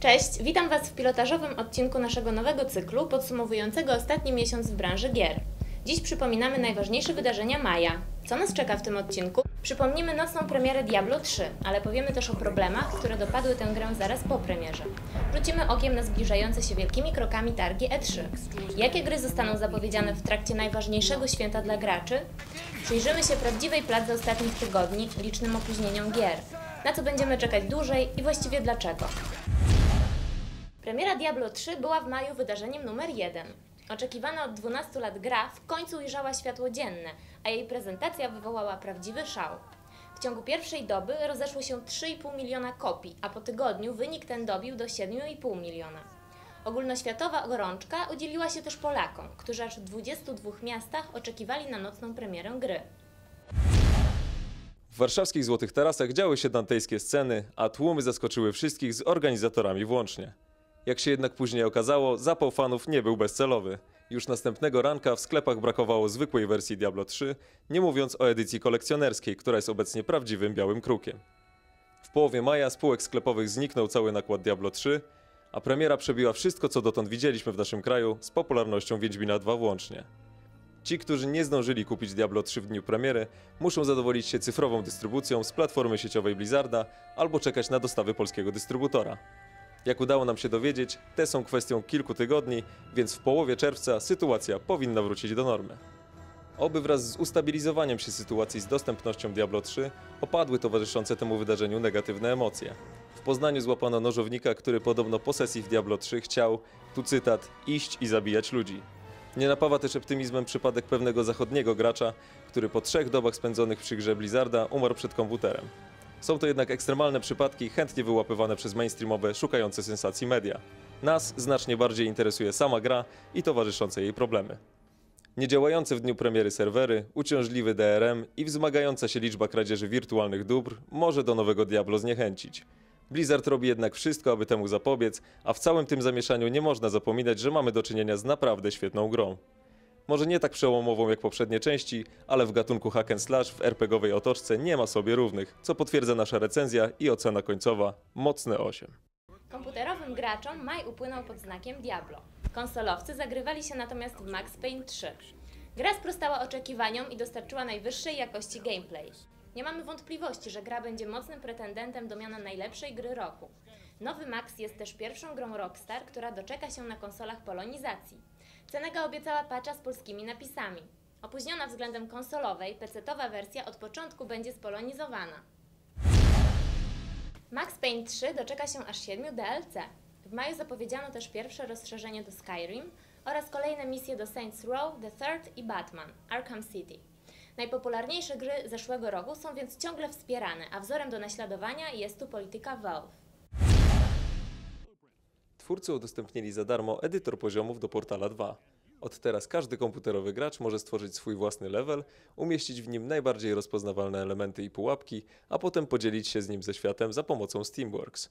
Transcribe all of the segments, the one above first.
Cześć, witam Was w pilotażowym odcinku naszego nowego cyklu podsumowującego ostatni miesiąc w branży gier. Dziś przypominamy najważniejsze wydarzenia maja. Co nas czeka w tym odcinku? Przypomnimy nocną premierę Diablo 3, ale powiemy też o problemach, które dopadły tę grę zaraz po premierze. Rzucimy okiem na zbliżające się wielkimi krokami targi E3. Jakie gry zostaną zapowiedziane w trakcie najważniejszego święta dla graczy? Przyjrzymy się prawdziwej pladze ostatnich tygodni, licznym opóźnieniom gier. Na co będziemy czekać dłużej i właściwie dlaczego? Premiera Diablo 3 była w maju wydarzeniem numer 1. Oczekiwana od 12 lat gra w końcu ujrzała światło dzienne, a jej prezentacja wywołała prawdziwy szał. W ciągu pierwszej doby rozeszło się 3,5 miliona kopii, a po tygodniu wynik ten dobił do 7,5 miliona. Ogólnoświatowa gorączka udzieliła się też Polakom, którzy aż w 22 miastach oczekiwali na nocną premierę gry. W warszawskich Złotych Tarasach działy się dantejskie sceny, a tłumy zaskoczyły wszystkich z organizatorami włącznie. Jak się jednak później okazało, zapał fanów nie był bezcelowy. Już następnego ranka w sklepach brakowało zwykłej wersji Diablo 3, nie mówiąc o edycji kolekcjonerskiej, która jest obecnie prawdziwym białym krukiem. W połowie maja spółek sklepowych zniknął cały nakład Diablo 3, a premiera przebiła wszystko, co dotąd widzieliśmy w naszym kraju, z popularnością Wiedźmina 2 włącznie. Ci, którzy nie zdążyli kupić Diablo 3 w dniu premiery, muszą zadowolić się cyfrową dystrybucją z platformy sieciowej Blizzarda albo czekać na dostawy polskiego dystrybutora. Jak udało nam się dowiedzieć, te są kwestią kilku tygodni, więc w połowie czerwca sytuacja powinna wrócić do normy. Oby wraz z ustabilizowaniem się sytuacji z dostępnością Diablo 3 opadły towarzyszące temu wydarzeniu negatywne emocje. W Poznaniu złapano nożownika, który podobno po sesji w Diablo 3 chciał, tu cytat, iść i zabijać ludzi. Nie napawa też optymizmem przypadek pewnego zachodniego gracza, który po trzech dobach spędzonych przy grze Blizzarda umarł przed komputerem. Są to jednak ekstremalne przypadki, chętnie wyłapywane przez mainstreamowe, szukające sensacji media. Nas znacznie bardziej interesuje sama gra i towarzyszące jej problemy. Niedziałające w dniu premiery serwery, uciążliwy DRM i wzmagająca się liczba kradzieży wirtualnych dóbr może do nowego Diablo zniechęcić. Blizzard robi jednak wszystko, aby temu zapobiec, a w całym tym zamieszaniu nie można zapominać, że mamy do czynienia z naprawdę świetną grą. Może nie tak przełomową jak poprzednie części, ale w gatunku hack and slash w RPGowej otoczce nie ma sobie równych, co potwierdza nasza recenzja i ocena końcowa mocne 8. Komputerowym graczom maj upłynął pod znakiem Diablo. Konsolowcy zagrywali się natomiast w Max Payne 3. Gra sprostała oczekiwaniom i dostarczyła najwyższej jakości gameplay. Nie mamy wątpliwości, że gra będzie mocnym pretendentem do miana najlepszej gry roku. Nowy Max jest też pierwszą grą Rockstar, która doczeka się na konsolach polonizacji. Cenega obiecała patcha z polskimi napisami. Opóźniona względem konsolowej, PC-towa wersja od początku będzie spolonizowana. Max Payne 3 doczeka się aż 7 DLC. W maju zapowiedziano też pierwsze rozszerzenie do Skyrim oraz kolejne misje do Saints Row, The Third i Batman Arkham City. Najpopularniejsze gry zeszłego roku są więc ciągle wspierane, a wzorem do naśladowania jest tu polityka Valve. Twórcy udostępnili za darmo edytor poziomów do Portala 2. Od teraz każdy komputerowy gracz może stworzyć swój własny level, umieścić w nim najbardziej rozpoznawalne elementy i pułapki, a potem podzielić się z nim ze światem za pomocą Steamworks.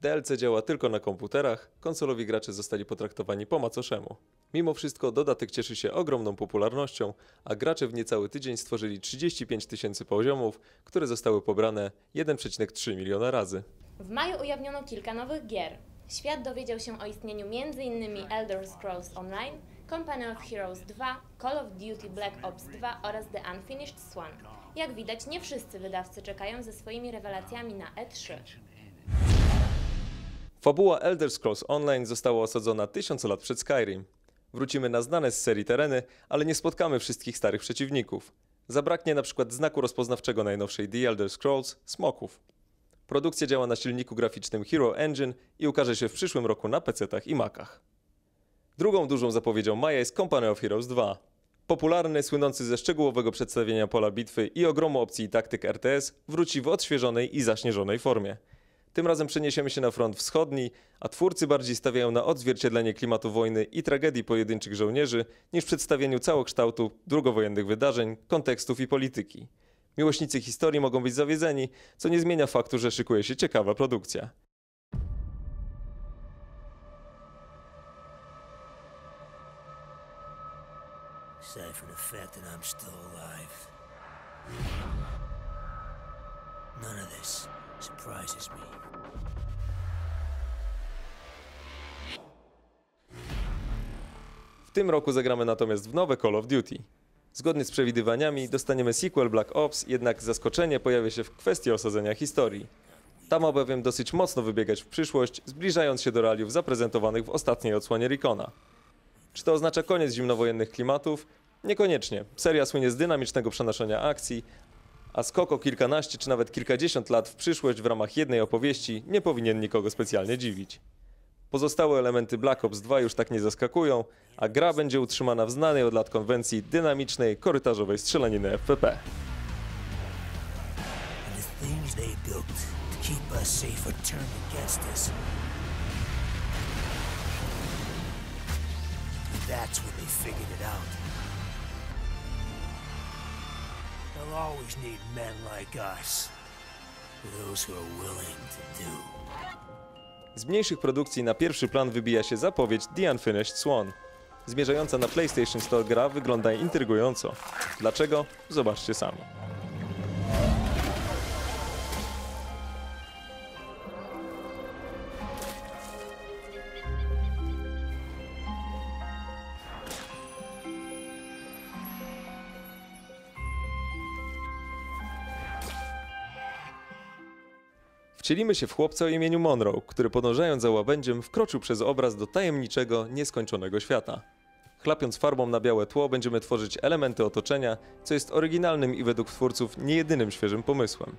DLC działa tylko na komputerach, konsolowi gracze zostali potraktowani po macoszemu. Mimo wszystko dodatek cieszy się ogromną popularnością, a gracze w niecały tydzień stworzyli 35 tysięcy poziomów, które zostały pobrane 1,3 miliona razy. W maju ujawniono kilka nowych gier. Świat dowiedział się o istnieniu m.in. Elder Scrolls Online, Company of Heroes 2, Call of Duty Black Ops 2 oraz The Unfinished Swan. Jak widać, nie wszyscy wydawcy czekają ze swoimi rewelacjami na E E3. Fabuła Elder Scrolls Online została osadzona tysiąc lat przed Skyrim. Wrócimy na znane z serii tereny, ale nie spotkamy wszystkich starych przeciwników. Zabraknie na przykład znaku rozpoznawczego najnowszej The Elder Scrolls smoków. Produkcja działa na silniku graficznym Hero Engine i ukaże się w przyszłym roku na PC-tach i Macach. Drugą dużą zapowiedzią maja jest Company of Heroes 2. Popularny, słynący ze szczegółowego przedstawienia pola bitwy i ogromu opcji i taktyk RTS wróci w odświeżonej i zaśnieżonej formie. Tym razem przeniesiemy się na front wschodni, a twórcy bardziej stawiają na odzwierciedlenie klimatu wojny i tragedii pojedynczych żołnierzy niż przedstawieniu całokształtu drugowojennych wydarzeń, kontekstów i polityki. Miłośnicy historii mogą być zawiedzeni, co nie zmienia faktu, że szykuje się ciekawa produkcja. W tym roku zagramy natomiast w nowe Call of Duty. Zgodnie z przewidywaniami dostaniemy sequel Black Ops, jednak zaskoczenie pojawia się w kwestii osadzenia historii. Ta ma bowiem dosyć mocno wybiegać w przyszłość, zbliżając się do realiów zaprezentowanych w ostatniej odsłonie Recona. Czy to oznacza koniec zimnowojennych klimatów? Niekoniecznie. Seria słynie z dynamicznego przenoszenia akcji, a skok o kilkanaście czy nawet kilkadziesiąt lat w przyszłość w ramach jednej opowieści nie powinien nikogo specjalnie dziwić. Pozostałe elementy Black Ops 2 już tak nie zaskakują, a gra będzie utrzymana w znanej od lat konwencji dynamicznej, korytarzowej strzelaniny FPP. That's when they figured it out. They'll always need men like us. Those who are willing to do. Z mniejszych produkcji na pierwszy plan wybija się zapowiedź The Unfinished Swan. Zmierzająca na PlayStation Store gra wygląda intrygująco. Dlaczego? Zobaczcie sami. Wcielimy się w chłopca o imieniu Monroe, który podążając za łabędziem wkroczył przez obraz do tajemniczego, nieskończonego świata. Chlapiąc farbą na białe tło będziemy tworzyć elementy otoczenia, co jest oryginalnym i według twórców niejedynym świeżym pomysłem.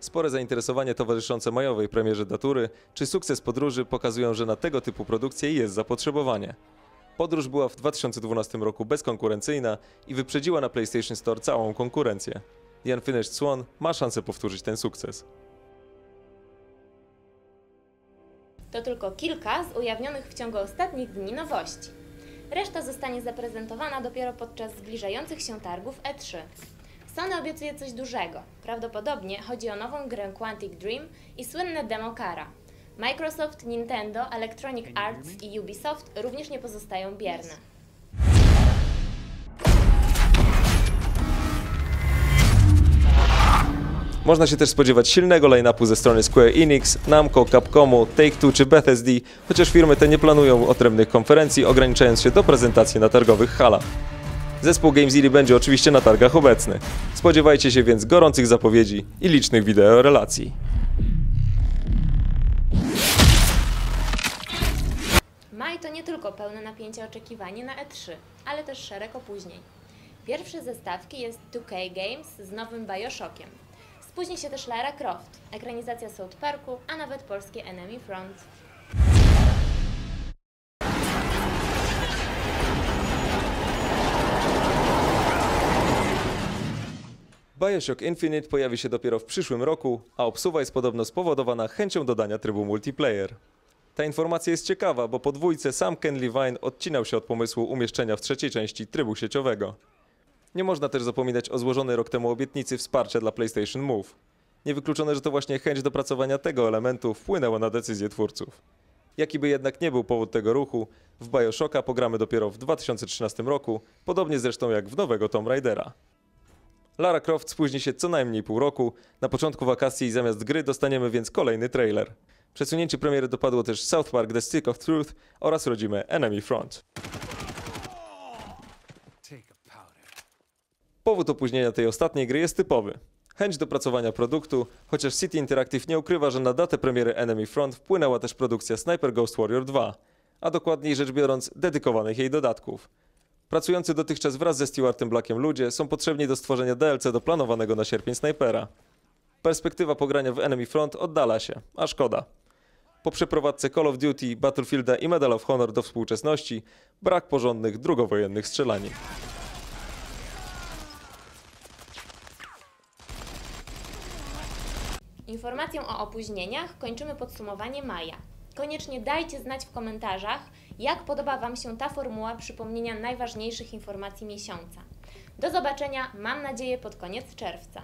Spore zainteresowanie towarzyszące majowej premierze Datury czy sukces podróży pokazują, że na tego typu produkcje jest zapotrzebowanie. Podróż była w 2012 roku bezkonkurencyjna i wyprzedziła na PlayStation Store całą konkurencję. The Unfinished Swan ma szansę powtórzyć ten sukces. To tylko kilka z ujawnionych w ciągu ostatnich dni nowości. Reszta zostanie zaprezentowana dopiero podczas zbliżających się targów E3. Sony obiecuje coś dużego. Prawdopodobnie chodzi o nową grę Quantic Dream i słynne demo Kara. Microsoft, Nintendo, Electronic Arts i Ubisoft również nie pozostają bierne. Można się też spodziewać silnego line-upu ze strony Square Enix, Namco, Capcomu, Take-Two czy Bethesda, chociaż firmy te nie planują odrębnych konferencji, ograniczając się do prezentacji na targowych halach. Zespół GameZilly będzie oczywiście na targach obecny. Spodziewajcie się więc gorących zapowiedzi i licznych wideo relacji. Maj to nie tylko pełne napięcia oczekiwanie na E3, ale też szereg opóźnień. Pierwszy ze stawki jest 2K Games z nowym Bioshockiem. Spóźni się też Lara Croft, ekranizacja South Parku, a nawet polskie Enemy Front. Bioshock Infinite pojawi się dopiero w przyszłym roku, a obsuwa jest podobno spowodowana chęcią dodania trybu multiplayer. Ta informacja jest ciekawa, bo po dwójce sam Ken Levine odcinał się od pomysłu umieszczenia w trzeciej części trybu sieciowego. Nie można też zapominać o złożonej rok temu obietnicy wsparcia dla PlayStation Move. Niewykluczone, że to właśnie chęć dopracowania tego elementu wpłynęła na decyzję twórców. Jaki by jednak nie był powód tego ruchu, w Bioshocka pogramy dopiero w 2013 roku, podobnie zresztą jak w nowego Tomb Raidera. Lara Croft spóźni się co najmniej pół roku, na początku wakacji zamiast gry dostaniemy więc kolejny trailer. Przesunięcie premiery dopadło też South Park The Stick of Truth oraz rodzime Enemy Front. Powód opóźnienia tej ostatniej gry jest typowy. Chęć dopracowania produktu, chociaż City Interactive nie ukrywa, że na datę premiery Enemy Front wpłynęła też produkcja Sniper Ghost Warrior 2, a dokładniej rzecz biorąc dedykowanych jej dodatków. Pracujący dotychczas wraz ze Stewartem Blackiem ludzie są potrzebni do stworzenia DLC do planowanego na sierpień Snipera. Perspektywa pogrania w Enemy Front oddala się, a szkoda. Po przeprowadzce Call of Duty, Battlefielda i Medal of Honor do współczesności, brak porządnych drugowojennych strzelanin. Informacją o opóźnieniach kończymy podsumowanie maja. Koniecznie dajcie znać w komentarzach, jak podoba Wam się ta formuła przypomnienia najważniejszych informacji miesiąca. Do zobaczenia, mam nadzieję, pod koniec czerwca.